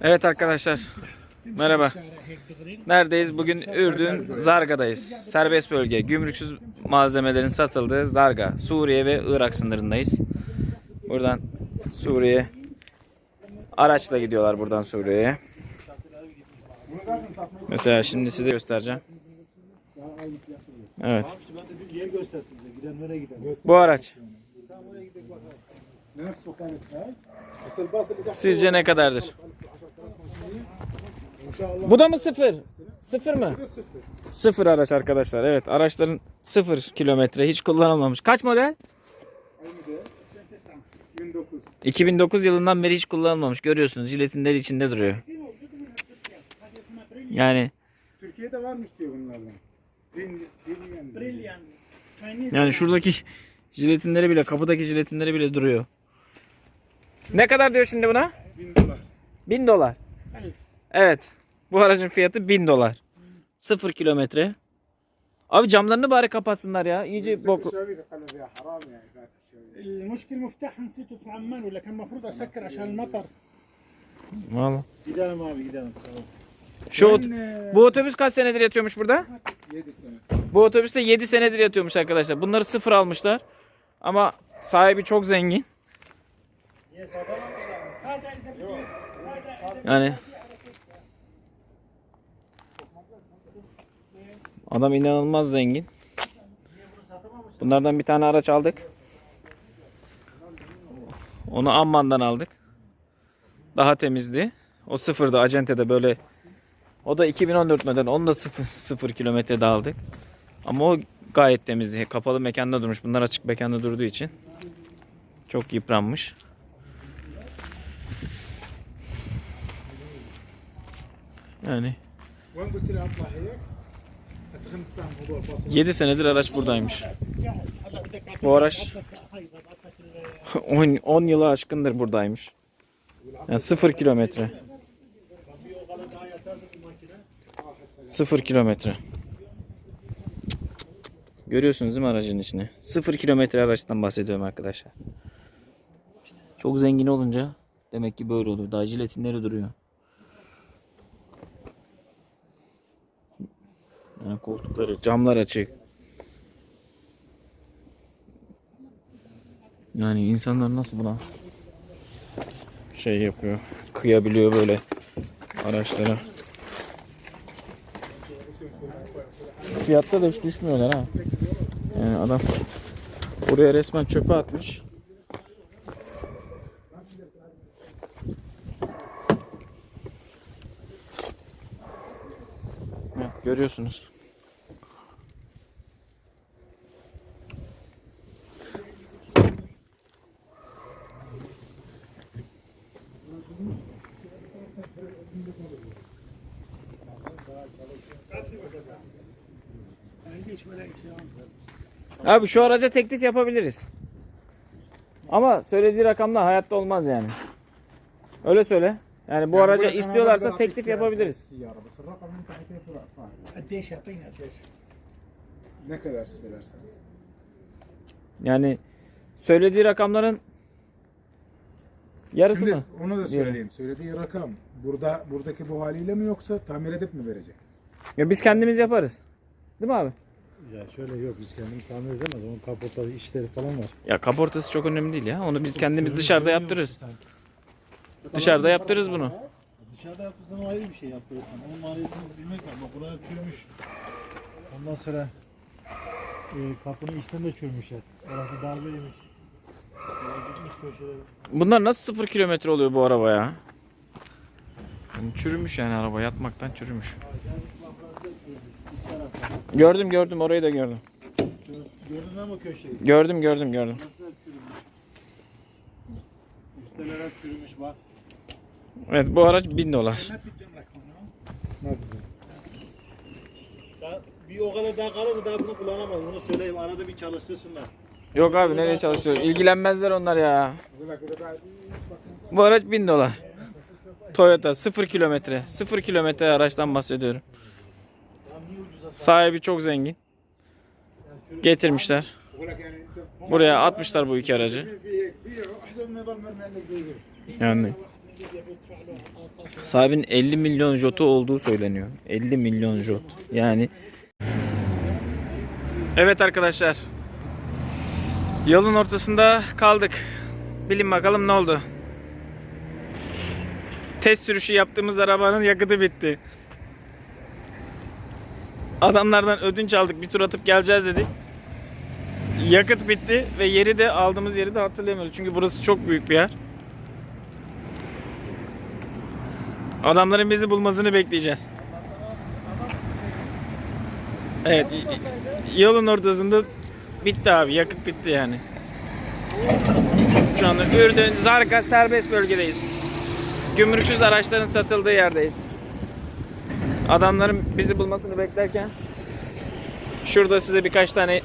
Evet arkadaşlar. Merhaba. Neredeyiz? Bugün Ürdün Zarga'dayız. Serbest bölge. Gümrüksüz malzemelerin satıldığı Zarga. Suriye ve Irak sınırındayız. Buradan Suriye araçla gidiyorlar buradan Suriye'ye. Mesela şimdi size göstereceğim. Evet. Bu araç Sizce ne kadardır? İnşallah. Bu da mı sıfır? Sıfır mı? Sıfır. Araç arkadaşlar. Evet araçların sıfır kilometre hiç kullanılmamış. Kaç model? Aynı de. 2009. 2009 yılından beri hiç kullanılmamış. Görüyorsunuz jiletinleri içinde duruyor. Yani Türkiye'de varmış diyor bunlardan. Yani şuradaki jiletinleri bile kapıdaki jiletinleri bile duruyor. Ne kadar diyor şimdi buna? 1000 dolar. 1000 dolar. Evet. Bu aracın fiyatı 1000 dolar. Sıfır kilometre. Abi camlarını bari kapatsınlar ya. İyice bok. شوي قالوا فيها حرام يعني ذاك الشوي. المشكلة مفتاح نسيته في عمان ولا كان المفروض اسكر عشان المطر Vallahi. Gidelim abi gidelim. Tamam. Şu ot- Ben, e, bu otobüs kaç senedir yatıyormuş burada? 7 sene. Bu otobüste 7 senedir yatıyormuş arkadaşlar. Bunları sıfır almışlar. Ama sahibi çok zengin. Yani Adam inanılmaz zengin. Bunlardan bir tane araç aldık. Onu Amman'dan aldık. Daha temizdi. O sıfırdı Acente'de böyle. O da 2014 model. Onu da sıfır, sıfır kilometrede aldık. Ama o gayet temizdi. Kapalı mekanda durmuş. Bunlar açık mekanda durduğu için. Çok yıpranmış. Yani وين قلت لي اطلع هيك؟ هسه خلينا نفتح موضوع الفصل 7 senedir araç buradaymış. جاهز هلا بدك Bu araç هاي بعطيك ال- 10, 10 yılı aşkındır buradaymış. Yani 0 kilometre. 0 kilometre. Görüyorsunuz değil mi aracın içini? 0 kilometre araçtan bahsediyorum arkadaşlar. İşte çok zengin olunca demek ki böyle oluyor. Daha jiletinleri duruyor. Yani koltukları, camlar açık. Yani insanlar nasıl buna şey yapıyor, kıyabiliyor böyle araçlara. Fiyatta da hiç düşmüyorlar ha. Yani adam buraya resmen çöpe atmış. Evet, Görüyorsunuz. Abi şu araca teklif yapabiliriz. Ama söylediği rakamla hayatta olmaz yani. Öyle söyle. Yani bu yani araca istiyorlarsa teklif yapabiliriz. Ne kadar söylerseniz. Yani söylediği rakamların yarısı Şimdi mı? Onu da söyleyeyim. Diyelim. Söylediği rakam burada buradaki bu haliyle mi yoksa tamir edip mi verecek? Ya biz kendimiz yaparız. Değil mi abi? Ya şöyle yok biz kendimiz tamir edemeyiz. Onun kaportası işleri falan var. Ya kaportası çok önemli değil ya. Onu biz kendimiz dışarıda yaptırırız. Dışarıda yaptırırız bunu. Dışarıda yaptığın zaman ayrı bir şey yaptırırsın. Onun maliyetini bilmek lazım. Bak buraya çürümüş. Ondan sonra e, kapının içten de çürümüşler. Orası darbeliymiş. Böyle gitmiş. Bunlar nasıl sıfır kilometre oluyor bu araba ya? Yani çürümüş yani araba yatmaktan çürümüş. Gördüm gördüm orayı da gördüm. Gördün mü köşeyi? Gördüm gördüm gördüm. Nasıl hep çürümüş? Üsteler hep çürümüş bak. Evet bu araç 1000 dolar. Bir o kadar daha kalır da daha bunu kullanamaz. Bunu söyleyeyim. Arada bir çalıştırsınlar. Yok abi nereye çalışıyor? İlgilenmezler onlar ya. Bu araç 1000 dolar. Toyota 0 kilometre. 0 kilometre araçtan bahsediyorum. Sahibi çok zengin. Getirmişler. Buraya atmışlar bu iki aracı. Yani Sahibin 50 milyon jotu olduğu söyleniyor. 50 milyon jot. Yani Evet arkadaşlar. Yolun ortasında kaldık. Bilin bakalım ne oldu. Test sürüşü yaptığımız arabanın yakıtı bitti. Adamlardan ödünç aldık. Bir tur atıp geleceğiz dedik. Yakıt bitti ve yeri de aldığımız yeri de hatırlayamıyoruz. Çünkü burası çok büyük bir yer. Adamların bizi bulmasını bekleyeceğiz. Evet. Yolun ortasında bitti abi. Yakıt bitti yani. Şu anda Ürdün, Zarka serbest bölgedeyiz. Gümrüksüz araçların satıldığı yerdeyiz. Adamların bizi bulmasını beklerken şurada size birkaç tane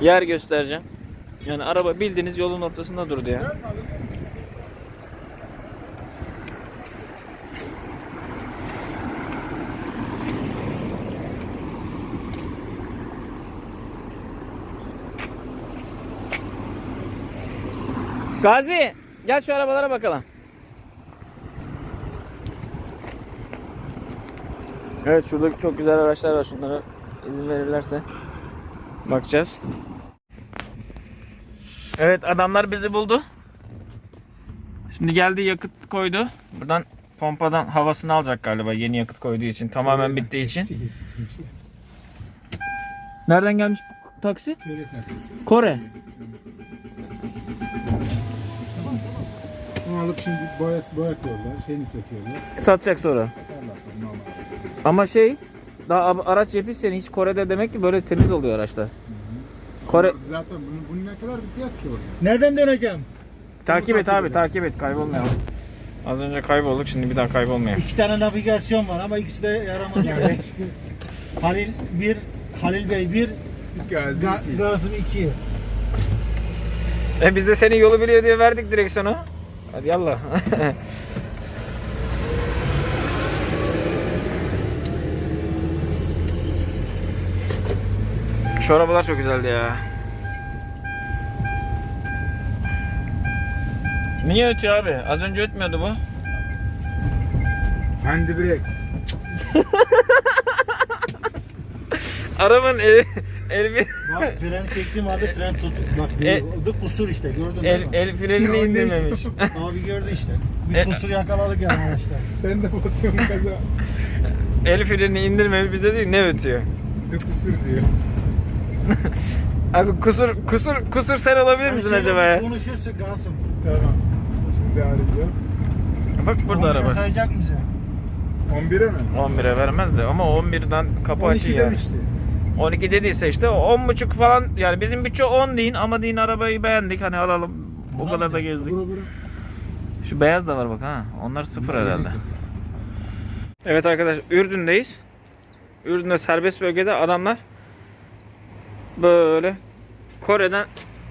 yer göstereceğim. Yani araba bildiğiniz yolun ortasında durdu ya. Gazi gel şu arabalara bakalım. Evet şurada çok güzel araçlar var. Şunlara izin verirlerse bakacağız. Evet adamlar bizi buldu. Şimdi geldi yakıt koydu. Buradan pompadan havasını alacak galiba yeni yakıt koyduğu için. Tamamen bittiği için. Nereden gelmiş bu taksi? Köre taksisi. Kore. Alıp şimdi boyası boyatıyorlar, şeyini söküyorlar. Satacak sonra. Ondan sonra normal araç. Ama şey daha ab- araç yapıyorsan hiç Kore'de demek ki böyle temiz oluyor araçlar. Kore Zaten bunun, bunun ne kadar bir fiyat ki orada? Nereden döneceğim? takip et abi takip et kaybolmayalım. Az önce kaybolduk şimdi bir daha kaybolmayalım. İki tane navigasyon var ama ikisi de yaramaz yani. Halil 1, Halil Bey 1, Gazi iki. Gazım 2. E biz de senin yolu biliyor diye verdik direksiyonu. Hadi yallah. Şu arabalar çok güzeldi ya. Niye ötüyor abi? Az önce ötmüyordu bu. Handbrake. Arabanın el, el, Bak freni çektiğim halde fren tut. Bak E- bir kusur işte gördün el, mü? el frenini indirmemiş. Abi gördü işte. Bir E- kusur yakaladık yani araçta. Sen de basıyorsun kaza. el frenini indirmemiş bize diyor ne ötüyor. Bir kusur diyor. Abi kusur kusur kusur sen olabilir misin Sen acaba ya? Konuşuyorsun Gazım. Tamam. Şimdi arayacağım. Bak burada araba. Sayacak mı bize? 11'e mi? 11'e vermez de ama 11'den kapı açı 12 ya. demişti. 12 dediyse işte 10 buçuk falan yani bizim bütçe 10 deyin ama deyin arabayı beğendik hani alalım. O Tamam kadar da gezdik. Bura bura. Şu beyaz da var bak ha. Onlar sıfır herhalde. Evet arkadaşlar Ürdün'deyiz. Ürdün'de serbest bölgede adamlar böyle Kore'den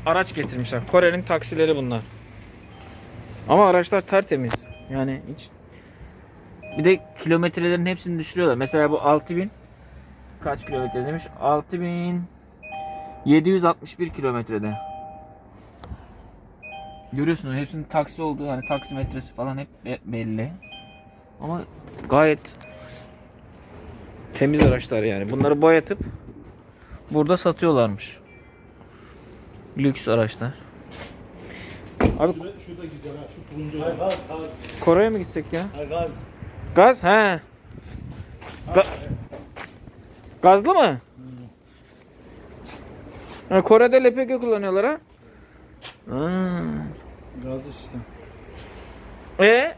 araç getirmişler. Kore'nin taksileri bunlar. Ama araçlar tertemiz. Yani hiç bir de kilometrelerin hepsini düşürüyorlar. Mesela bu 6000 kaç kilometre demiş? 6761 kilometrede. Görüyorsunuz hepsinin taksi olduğu yani taksimetresi falan hep be- belli. Ama gayet temiz araçlar yani. Bunları boyatıp burada satıyorlarmış. Lüks araçlar. Abi Şu da güzel ha. Şu turuncu. Gaz, gaz. Kore'ye mi gitsek ya? Gaz. Gaz he. Ga- Gazlı mı? Ha, Kore'de LPG kullanıyorlar ha. Ha. Gazlı sistem. E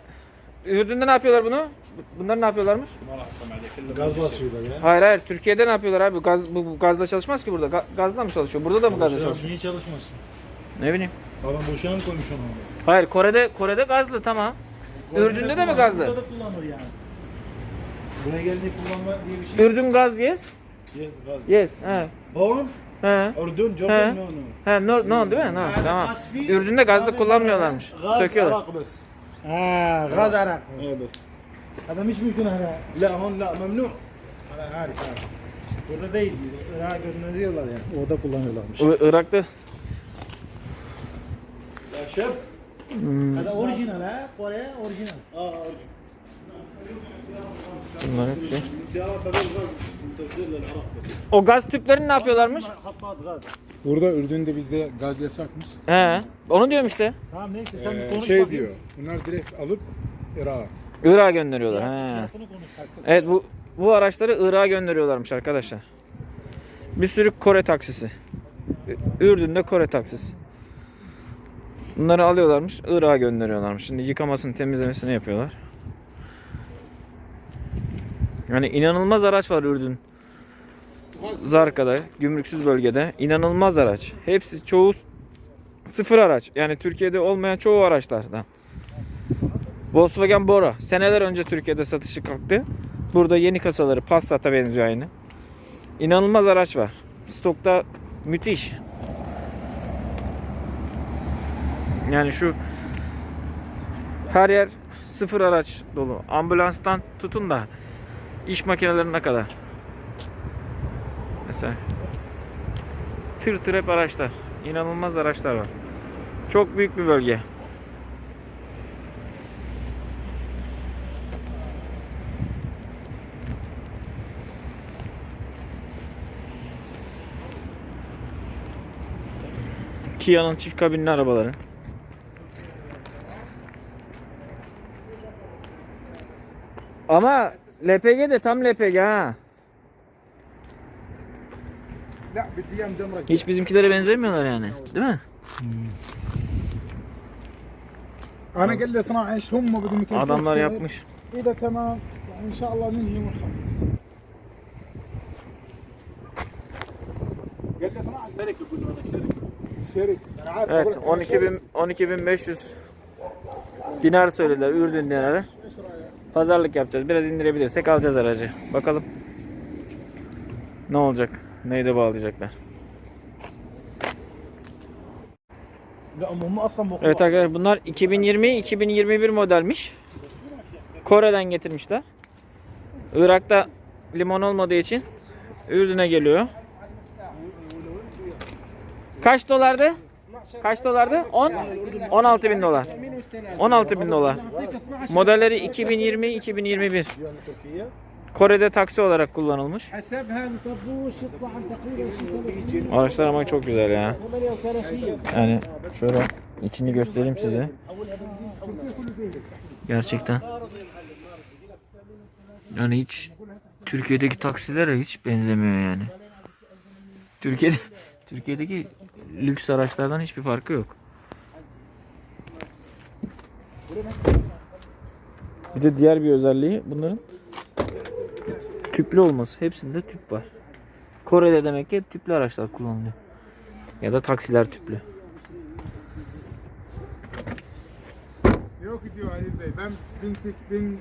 Ürdün'de ne yapıyorlar bunu? Bunlar ne yapıyorlarmış? Gaz basıyorlar ya. Hayır hayır Türkiye'de ne yapıyorlar abi? Gaz, bu, bu gazla çalışmaz ki burada. Ga- gazla mı çalışıyor? Burada da mı gazla çalışıyor? Niye çalışmasın? Ne bileyim. Adam boşuna mı koymuş onu? Hayır Kore'de Kore'de gazlı tamam. Ürdün'de de mi gazlı? Burada da kullanır yani. Buraya gelince kullanma diye bir şey. Ürdün gaz yes. Yes, gaz. Yes. He. هون He. اردن He. جردن نو نو He no, no değil mi? No, Yani tamam. gaz fi- Ürdün'de gazlı gaz- kullanmıyorlarmış. غاز Söküyorlar. عراق بس Ha, gaz arak. ايه بس Adam hiç mümkün hala. لا هون لا ممنوع Hala harika. Burada değil. Irak'a gönderiyorlar ya. Orada kullanıyorlarmış. I- Irak'ta يا شب هذا اوريجينال ها كوريا اوريجينال اه Bunlar hep Bunlar hepsi. Şey. O gaz tüplerini ne yapıyorlarmış? Burada Ürdün'de bizde gaz yasakmış. He. Onu diyorum işte. Tamam neyse sen Ee, konuş şey diyor. Bunlar direkt alıp Irak'a. Irak'a gönderiyorlar. He. Evet bu bu araçları Irak'a gönderiyorlarmış arkadaşlar. Bir sürü Kore taksisi. Ürdün'de Kore taksisi. Bunları alıyorlarmış, Irak'a gönderiyorlarmış. Şimdi yıkamasını, temizlemesini yapıyorlar. Yani inanılmaz araç var Ürdün. Zarka'da, gümrüksüz bölgede. inanılmaz araç. Hepsi çoğu sıfır araç. Yani Türkiye'de olmayan çoğu araçlardan. Volkswagen Bora. Seneler önce Türkiye'de satışı kalktı. Burada yeni kasaları Passat'a benziyor aynı. İnanılmaz araç var. Stokta müthiş. Yani şu her yer sıfır araç dolu. Ambulanstan tutun da iş makinelerine kadar. Mesela tır tır hep araçlar. İnanılmaz araçlar var. Çok büyük bir bölge. Kia'nın çift kabinli arabaları. Ama LPG de tam LPG ha. La بدي اياه مدمرك Hiç bizimkilere benzemiyorlar yani. Değil mi? انا قال لي 12 هم بدهم يكلفوك Adamlar سعر. yapmış. اذا تمام يعني ان شاء الله ننهي ونخلص قال لي 12 شركه يقول له انا شركه شركه انا عارف Evet أقول لك أنا 12 bin 12.500 dinar söylediler Ürdün dinarı. Pazarlık yapacağız. Biraz indirebilirsek alacağız aracı. Bakalım ne olacak? Neyde bağlayacaklar? Evet arkadaşlar bunlar 2020-2021 modelmiş. Kore'den getirmişler. Irak'ta limon olmadığı için Ürdün'e geliyor. Kaç dolardı? Kaç dolardı? 10? 16 bin dolar. 16 bin dolar. Modelleri 2020-2021. Kore'de taksi olarak kullanılmış. Araçlar ama çok güzel ya. Yani şöyle içini göstereyim size. Gerçekten. Yani hiç Türkiye'deki taksilere hiç benzemiyor yani. Türkiye'de Türkiye'deki lüks araçlardan hiçbir farkı yok. Bir de diğer bir özelliği bunların tüplü olması. Hepsinde tüp var. Kore'de demek ki hep tüplü araçlar kullanılıyor. Ya da taksiler tüplü. Yok diyor Ali Bey. Ben 1800